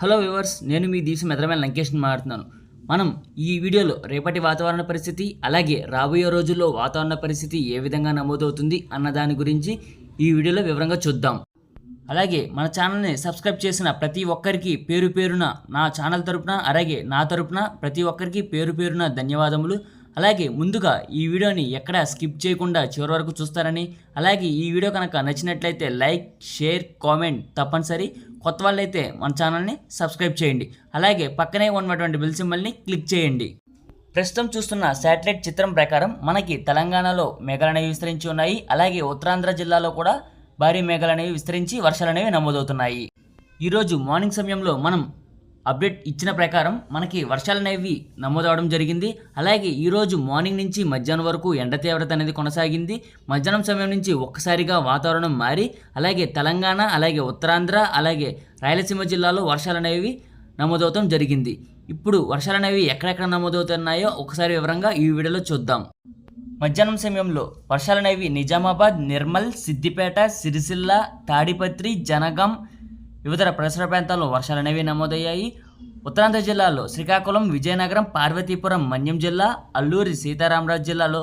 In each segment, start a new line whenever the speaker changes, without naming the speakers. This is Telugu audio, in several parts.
హలో వివర్స్ నేను మీ దీసం మెదరమైన లంకేష్ని మాట్లాడుతున్నాను. మనం ఈ వీడియోలో రేపటి వాతావరణ పరిస్థితి అలాగే రాబోయే రోజుల్లో వాతావరణ పరిస్థితి ఏ విధంగా నమోదవుతుంది అన్న దాని గురించి ఈ వీడియోలో వివరంగా చూద్దాం. అలాగే మన ఛానల్ని సబ్స్క్రైబ్ చేసిన ప్రతి ఒక్కరికి పేరు పేరున నా ఛానల్ తరపున అలాగే నా తరపున ప్రతి ఒక్కరికి పేరు పేరున ధన్యవాదములు. అలాగే ముందుగా ఈ వీడియోని ఎక్కడ స్కిప్ చేయకుండా చివరి వరకు చూస్తారని అలాగే ఈ వీడియో కనుక నచ్చినట్లయితే లైక్ షేర్ కామెంట్ తప్పనిసరి. కొత్త వాళ్ళైతే మన ఛానల్ని సబ్స్క్రైబ్ చేయండి. అలాగే పక్కనే ఉన్నటువంటి బిల్ సింబల్ని క్లిక్ చేయండి. ప్రస్తుతం చూస్తున్న శాటిలైట్ చిత్రం ప్రకారం మనకి తెలంగాణలో మేఘాలనేవి విస్తరించి ఉన్నాయి. అలాగే ఉత్తరాంధ్ర జిల్లాలో కూడా భారీ మేఘాలనేవి విస్తరించి వర్షాలు అనేవి నమోదవుతున్నాయి. ఈరోజు మార్నింగ్ సమయంలో మనం అప్డేట్ ఇచ్చిన ప్రకారం మనకి వర్షాలు అనేవి నమోదవడం జరిగింది. అలాగే ఈరోజు మార్నింగ్ నుంచి మధ్యాహ్నం వరకు ఎండ తీవ్రత అనేది కొనసాగింది. మధ్యాహ్నం సమయం నుంచి ఒక్కసారిగా వాతావరణం మారి అలాగే తెలంగాణ అలాగే ఉత్తరాంధ్ర అలాగే రాయలసీమ జిల్లాలో వర్షాలు అనేవి నమోదవటం జరిగింది. ఇప్పుడు వర్షాలు అనేవి ఎక్కడెక్కడ నమోదవుతున్నాయో ఒకసారి వివరంగా ఈ వీడియోలో చూద్దాం. మధ్యాహ్నం సమయంలో వర్షాలు అనేవి నిజామాబాద్ నిర్మల్ సిద్దిపేట సిరిసిల్ల తాడిపత్రి జనగం వివిధ పరిసర ప్రాంతాల్లో వర్షాలు అనేవి నమోదయ్యాయి. ఉత్తరాంధ్ర జిల్లాలో శ్రీకాకుళం విజయనగరం పార్వతీపురం మన్యం జిల్లా అల్లూరి సీతారామరాజు జిల్లాలో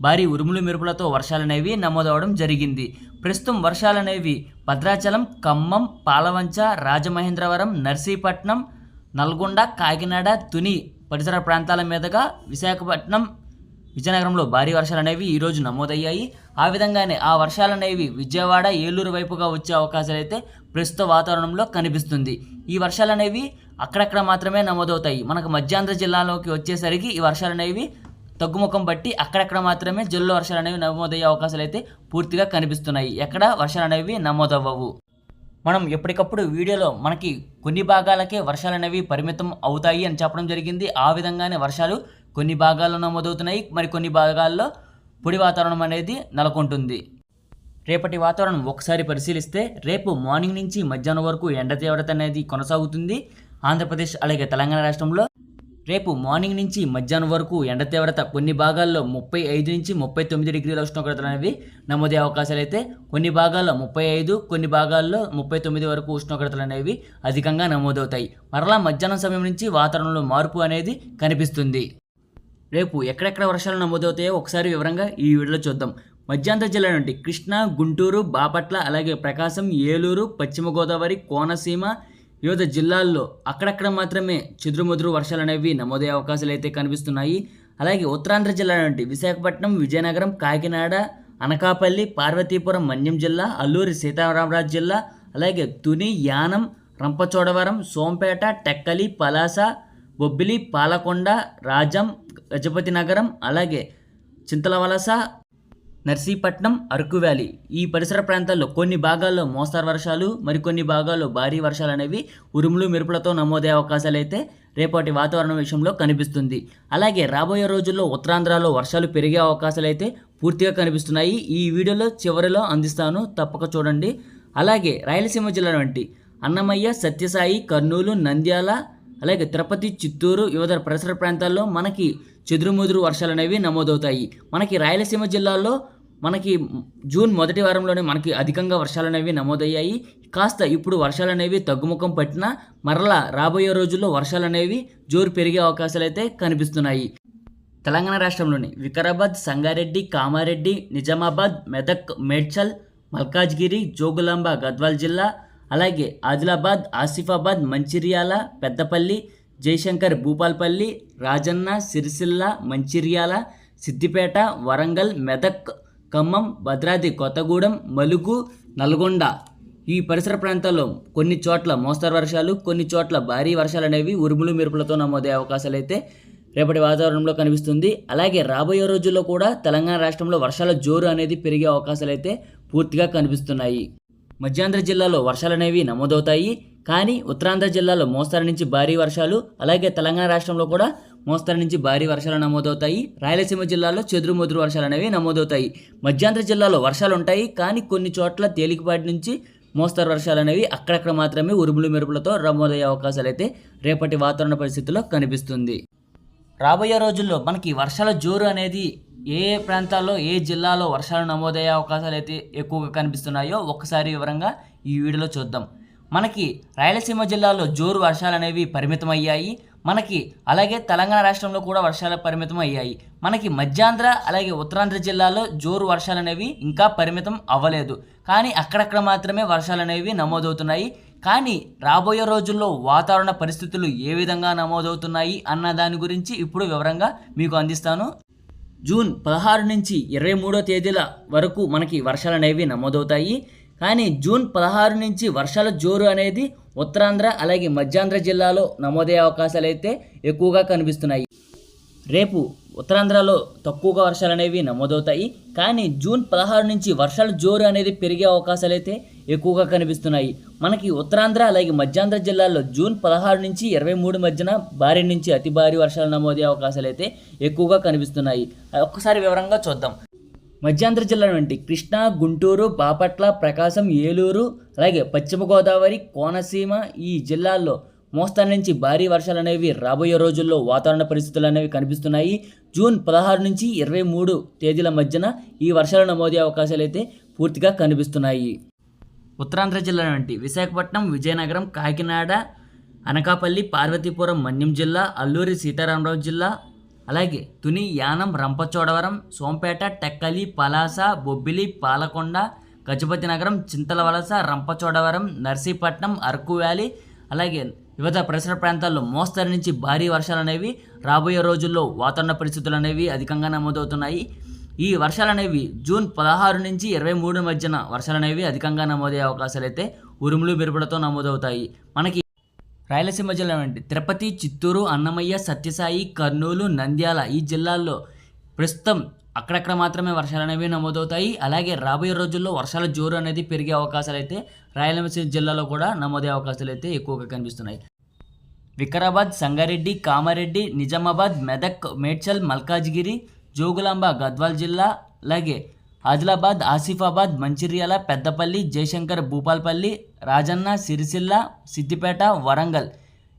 భారీ ఉరుములు మెరుపులతో వర్షాలు అనేవి నమోదవడం జరిగింది. ప్రస్తుతం వర్షాలనేవి భద్రాచలం ఖమ్మం పాలవంచ రాజమహేంద్రవరం నర్సీపట్నం నల్గొండ కాకినాడ తుని పరిసర ప్రాంతాల మీదుగా విశాఖపట్నం విజయనగరంలో భారీ వర్షాలు అనేవి ఈరోజు నమోదయ్యాయి. ఆ విధంగానే ఆ వర్షాలు అనేవి విజయవాడ ఏలూరు వైపుగా వచ్చే అవకాశాలు అయితే ప్రస్తుత వాతావరణంలో కనిపిస్తుంది. ఈ వర్షాలు అనేవి అక్కడక్కడ మాత్రమే నమోదవుతాయి. మనకు మధ్యాంధ్ర జిల్లాలోకి వచ్చేసరికి ఈ వర్షాలు అనేవి తగ్గుముఖం బట్టి అక్కడక్కడ మాత్రమే జల్లు వర్షాలు అనేవి నమోదయ్యే అవకాశాలు అయితే పూర్తిగా కనిపిస్తున్నాయి. ఎక్కడ వర్షాలు అనేవి నమోదవ్వవు. మనం ఎప్పటికప్పుడు వీడియోలో మనకి కొన్ని భాగాలకే వర్షాలు అనేవి పరిమితం అవుతాయి అని చెప్పడం జరిగింది. ఆ విధంగానే వర్షాలు కొన్ని భాగాల్లో నమోదవుతున్నాయి. మరి కొన్ని భాగాల్లో పొడి వాతావరణం అనేది నెలకొంటుంది. రేపటి వాతావరణం ఒకసారి పరిశీలిస్తే రేపు మార్నింగ్ నుంచి మధ్యాహ్నం వరకు ఎండ తీవ్రత అనేది కొనసాగుతుంది. ఆంధ్రప్రదేశ్ అలాగే తెలంగాణ రాష్ట్రంలో రేపు మార్నింగ్ నుంచి మధ్యాహ్నం వరకు ఎండ తీవ్రత కొన్ని భాగాల్లో ముప్పై ఐదు నుంచి ముప్పై తొమ్మిది డిగ్రీల ఉష్ణోగ్రతలు అనేవి నమోదే అవకాశాలు అయితే కొన్ని భాగాల్లో ముప్పై ఐదు కొన్ని భాగాల్లో ముప్పై తొమ్మిది వరకు ఉష్ణోగ్రతలు అనేవి అధికంగా నమోదవుతాయి. మరలా మధ్యాహ్నం సమయం నుంచి వాతావరణంలో మార్పు అనేది కనిపిస్తుంది. రేపు ఎక్కడెక్కడ వర్షాలు నమోదవుతాయో ఒకసారి వివరంగా ఈ వీడియోలో చూద్దాం. మధ్యాంధ్ర జిల్లా నుండి కృష్ణా గుంటూరు బాపట్ల అలాగే ప్రకాశం ఏలూరు పశ్చిమ గోదావరి కోనసీమ వివిధ జిల్లాల్లో అక్కడక్కడ మాత్రమే చెదురుమదురు వర్షాలు అనేవి నమోదయ్యే అవకాశాలు అయితే కనిపిస్తున్నాయి. అలాగే ఉత్తరాంధ్ర జిల్లా నుండి విశాఖపట్నం విజయనగరం కాకినాడ అనకాపల్లి పార్వతీపురం మన్యం జిల్లా అల్లూరి సీతారామరాజు జిల్లా అలాగే తుని యానం రంపచోడవరం సోంపేట టెక్కలి పలాస బొబ్బిలి పాలకొండ రాజం గజపతి నగరం అలాగే చింతలవలస నర్సీపట్నం అరకు వ్యాలీ. ఈ పరిసర ప్రాంతాల్లో కొన్ని భాగాల్లో మోస్తారు వర్షాలు మరికొన్ని భాగాల్లో భారీ వర్షాలు అనేవి ఉరుములు మెరుపులతో నమోదయ్యే అవకాశాలు అయితే రేపటి వాతావరణం విషయంలో కనిపిస్తుంది. అలాగే రాబోయే రోజుల్లో ఉత్తరాంధ్రలో వర్షాలు పెరిగే అవకాశాలు అయితే పూర్తిగా కనిపిస్తున్నాయి. ఈ వీడియోలో చివరిలో అందిస్తాను. తప్పక చూడండి. అలాగే రాయలసీమ జిల్లా వంటి అన్నమయ్య సత్యసాయి కర్నూలు నంద్యాల అలాగే తిరుపతి చిత్తూరు వివిధ పరిసర ప్రాంతాల్లో మనకి చెదురుముదురు వర్షాలు అనేవి నమోదవుతాయి. మనకి రాయలసీమ జిల్లాలో మనకి జూన్ మొదటి వారంలోనే మనకి అధికంగా వర్షాలు అనేవి నమోదయ్యాయి. కాస్త ఇప్పుడు వర్షాలు అనేవి తగ్గుముఖం పట్టినా మరలా రాబోయే రోజుల్లో వర్షాలు అనేవి జోరు పెరిగే అవకాశాలు అయితే కనిపిస్తున్నాయి. తెలంగాణ రాష్ట్రంలోని వికారాబాద్ సంగారెడ్డి కామారెడ్డి నిజామాబాద్ మెదక్ మేడ్చల్ మల్కాజ్గిరి జోగులాంబ గద్వాల్ జిల్లా అలాగే ఆదిలాబాద్ ఆసిఫాబాద్ మంచిర్యాల పెద్దపల్లి జయశంకర్ భూపాల్పల్లి రాజన్న సిరిసిల్ల మంచిర్యాల సిద్దిపేట వరంగల్ మెదక్ ఖమ్మం భద్రాద్రి కొత్తగూడెం మలుగు నల్గొండ. ఈ పరిసర ప్రాంతాల్లో కొన్ని చోట్ల మోస్తరు వర్షాలు కొన్ని చోట్ల భారీ వర్షాలు అనేవి ఉరుములు మెరుపులతో నమోదయ్యే అవకాశాలు అయితే రేపటి వాతావరణంలో కనిపిస్తుంది. అలాగే రాబోయే రోజుల్లో కూడా తెలంగాణ రాష్ట్రంలో వర్షాల జోరు అనేది పెరిగే అవకాశాలు అయితే పూర్తిగా కనిపిస్తున్నాయి. మధ్యాంధ్ర జిల్లాలో వర్షాలు అనేవి నమోదవుతాయి. కానీ ఉత్తరాంధ్ర జిల్లాలో మోస్తరు నుంచి భారీ వర్షాలు అలాగే తెలంగాణ రాష్ట్రంలో కూడా మోస్తరు నుంచి భారీ వర్షాలు నమోదవుతాయి. రాయలసీమ జిల్లాలో చెదురు ముదురు వర్షాలు అనేవి నమోదవుతాయి. మధ్యాంధ్ర జిల్లాలో వర్షాలు ఉంటాయి కానీ కొన్ని చోట్ల తేలికపాటి నుంచి మోస్తరు వర్షాలు అనేవి అక్కడక్కడ మాత్రమే ఉరుములు మెరుపులతో నమోదయ్యే అవకాశాలు అయితే రేపటి వాతావరణ పరిస్థితుల్లో కనిపిస్తుంది. రాబోయే రోజుల్లో మనకి వర్షాల జోరు అనేది ఏ ఏ ప్రాంతాల్లో ఏ జిల్లాలో వర్షాలు నమోదయ్యే అవకాశాలు అయితే ఎక్కువగా కనిపిస్తున్నాయో ఒక్కసారి వివరంగా ఈ వీడియోలో చూద్దాం. మనకి రాయలసీమ జిల్లాలో జోరు వర్షాలు అనేవి పరిమితం అయ్యాయి మనకి అలాగే తెలంగాణ రాష్ట్రంలో కూడా వర్షాలు పరిమితం అయ్యాయి మనకి మధ్యాంధ్ర అలాగే ఉత్తరాంధ్ర జిల్లాలో జోరు వర్షాలు అనేవి ఇంకా పరిమితం అవ్వలేదు. కానీ అక్కడక్కడ మాత్రమే వర్షాలు అనేవి నమోదవుతున్నాయి. కానీ రాబోయే రోజుల్లో వాతావరణ పరిస్థితులు ఏ విధంగా నమోదవుతున్నాయి అన్న దాని గురించి ఇప్పుడు వివరంగా మీకు అందిస్తాను. జూన్ పదహారు నుంచి ఇరవై మూడో తేదీల వరకు మనకి వర్షాలు అనేవి నమోదవుతాయి. కానీ జూన్ పదహారు నుంచి వర్షాల జోరు అనేది ఉత్తరాంధ్ర అలాగే మధ్యాంధ్ర జిల్లాలో నమోదయ్యే అవకాశాలు అయితే ఎక్కువగా కనిపిస్తున్నాయి. రేపు ఉత్తరాంధ్రలో తక్కువగా వర్షాలు అనేవి నమోదవుతాయి. కానీ జూన్ పదహారు నుంచి వర్షాల జోరు అనేది పెరిగే అవకాశాలు అయితే ఎక్కువగా కనిపిస్తున్నాయి. మనకి ఉత్తరాంధ్ర అలాగే మధ్యాంధ్ర జిల్లాల్లో జూన్ పదహారు నుంచి ఇరవై మూడు మధ్యన భారీ నుంచి అతి భారీ వర్షాలు నమోదయ్యే అవకాశాలు అయితే ఎక్కువగా కనిపిస్తున్నాయి. ఒక్కసారి వివరంగా చూద్దాం. మధ్యాంధ్ర జిల్లా వంటి కృష్ణా గుంటూరు బాపట్ల ప్రకాశం ఏలూరు అలాగే పశ్చిమ గోదావరి కోనసీమ ఈ జిల్లాల్లో మోస్తారు నుంచి భారీ వర్షాలు అనేవి రాబోయే రోజుల్లో వాతావరణ పరిస్థితులు అనేవి కనిపిస్తున్నాయి. జూన్ పదహారు నుంచి ఇరవై మూడు తేదీల మధ్యన ఈ వర్షాలు నమోదే అవకాశాలు అయితే పూర్తిగా కనిపిస్తున్నాయి. ఉత్తరాంధ్ర జిల్లా నుండి విశాఖపట్నం విజయనగరం కాకినాడ అనకాపల్లి పార్వతీపురం మన్యం జిల్లా అల్లూరి సీతారామరావు జిల్లా అలాగే తుని యానం రంపచోడవరం సోంపేట టెక్కలి పలాస బొబ్బిలి పాలకొండ గజపతి నగరం చింతలవలస రంపచోడవరం నర్సీపట్నం అరకు వ్యాలీ అలాగే వివిధ పరిసర ప్రాంతాల్లో మోస్తరు నుంచి భారీ వర్షాలు అనేవి రాబోయే రోజుల్లో వాతావరణ పరిస్థితులు అనేవి అధికంగా నమోదవుతున్నాయి. ఈ వర్షాలు అనేవి జూన్ పదహారు నుంచి ఇరవై మూడు మధ్యన వర్షాలు అనేవి అధికంగా నమోదయ్యే అవకాశాలు అయితే ఉరుములు మెరుపులతో నమోదవుతాయి. మనకి రాయలసీమ జిల్లా నుండి తిరుపతి చిత్తూరు అన్నమయ్య సత్యసాయి కర్నూలు నంద్యాల ఈ జిల్లాల్లో ప్రస్తుతం అక్కడక్కడ మాత్రమే వర్షాలు అనేవి నమోదవుతాయి. అలాగే రాబోయే రోజుల్లో వర్షాల జోరు అనేది పెరిగే అవకాశాలు అయితే రాయలసీమ జిల్లాలో కూడా నమోదయ్యే అవకాశాలు అయితే ఎక్కువగా కనిపిస్తున్నాయి. వికారాబాద్ సంగారెడ్డి కామారెడ్డి నిజామాబాద్ మెదక్ మేడ్చల్ మల్కాజ్గిరి జోగులాంబ గద్వాల్ జిల్లా అలాగే ఆదిలాబాద్ ఆసిఫాబాద్ మంచిర్యాల పెద్దపల్లి జయశంకర్ భూపాల్పల్లి రాజన్న సిరిసిల్ల సిద్దిపేట వరంగల్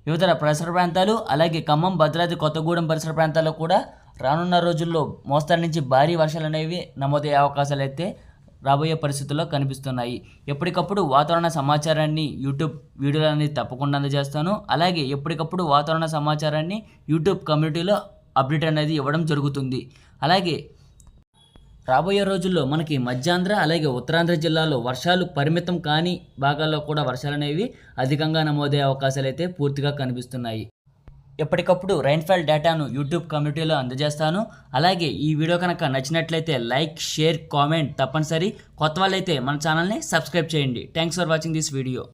వివిధ పరిసర ప్రాంతాలు అలాగే ఖమ్మం భద్రాద్రి కొత్తగూడెం పరిసర ప్రాంతాల్లో కూడా రానున్న రోజుల్లో మోస్తరు నుంచి భారీ వర్షాలు అనేవి నమోదయ్యే అవకాశాలు అయితే రాబోయే పరిస్థితుల్లో కనిపిస్తున్నాయి. ఎప్పటికప్పుడు వాతావరణ సమాచారాన్ని యూట్యూబ్ వీడియోలు అనేది తప్పకుండా అందజేస్తాను. అలాగే ఎప్పటికప్పుడు వాతావరణ సమాచారాన్ని యూట్యూబ్ కమ్యూనిటీలో అప్డేట్ అనేది ఇవ్వడం జరుగుతుంది. అలాగే రాబోయే రోజుల్లో మనకి మధ్యాంధ్ర అలాగే ఉత్తరాంధ్ర జిల్లాలో వర్షాలు పరిమితం కాని భాగాల్లో కూడా వర్షాలు అనేవి అధికంగా నమోదయ్యే అవకాశాలు అయితే పూర్తిగా కనిపిస్తున్నాయి. ఎప్పటికప్పుడు రైన్ఫాల్ డేటాను యూట్యూబ్ కమ్యూనిటీలో అందజేస్తాను. అలాగే ఈ వీడియో కనుక నచ్చినట్లయితే లైక్ షేర్ కామెంట్ తప్పనిసరి. కొత్త వాళ్ళైతే మన ఛానల్ని సబ్స్క్రైబ్ చేయండి. Thanks for watching this video.